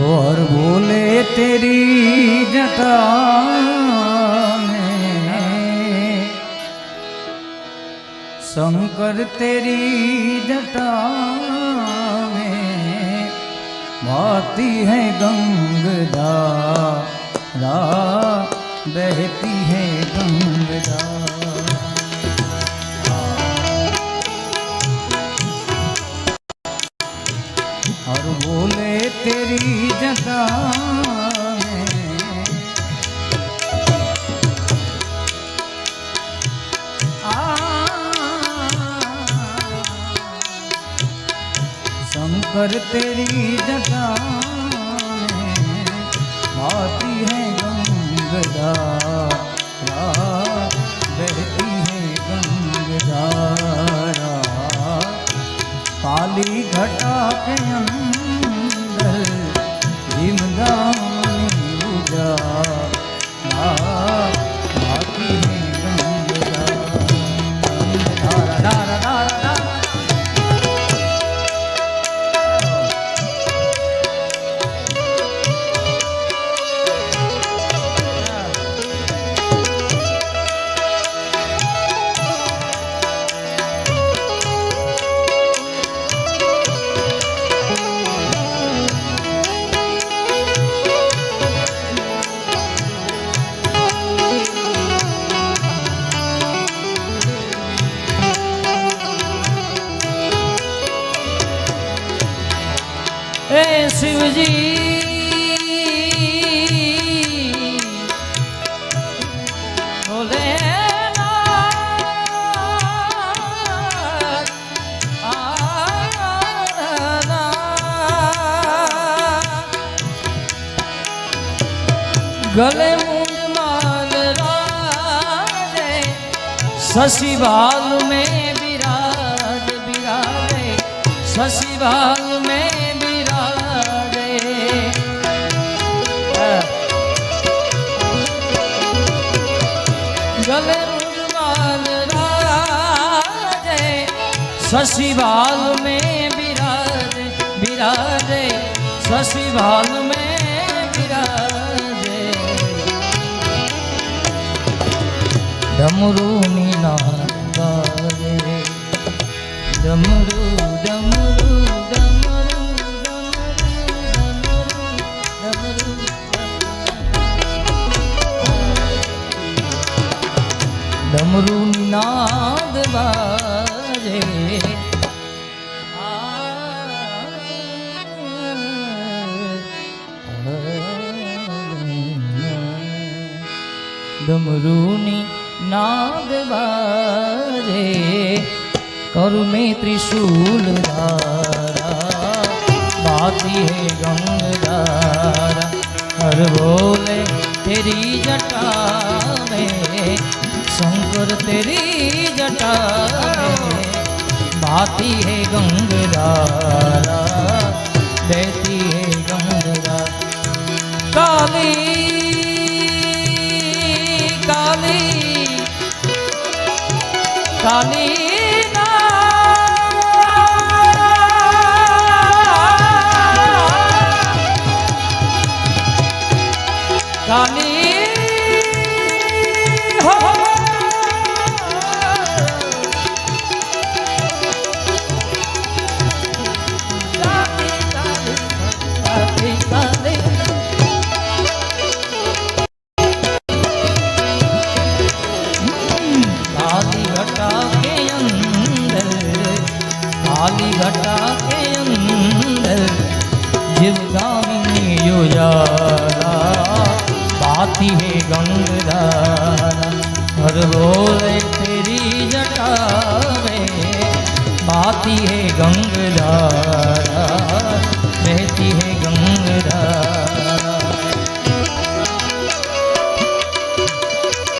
और बोले, तेरी जटा शंकर, तेरी जटा में है गंगदा रा, बहती है गंगदा और बोले तेरी जटा में आ, शंकर तेरी जटा में आती है गंगदा એ શિવજી. ભોલે ગલે મુજમાન રાજે શશિભાલ મેં બિરાજ બિરાજે. શશિભાલ शशिभाल में विराजे विराजे शशिभाल में विराजे डमरू मीना डमरू डमरू डमरू डमरू डमरू डमरू नाद बा बजे डमरूनी नाग बजे करुमे त्रिशूल बाती है गंगदारा। हर बोले, तेरी जटा में, शंकर तेरी जटा भाती है गंगधारा बहती है गंगधारा काली काली काली काली घटा के अंदर जिस जीवगामिनी उजाला। बाती है गंगधारा हर बोले तेरी जटा में बाती है गंगधारा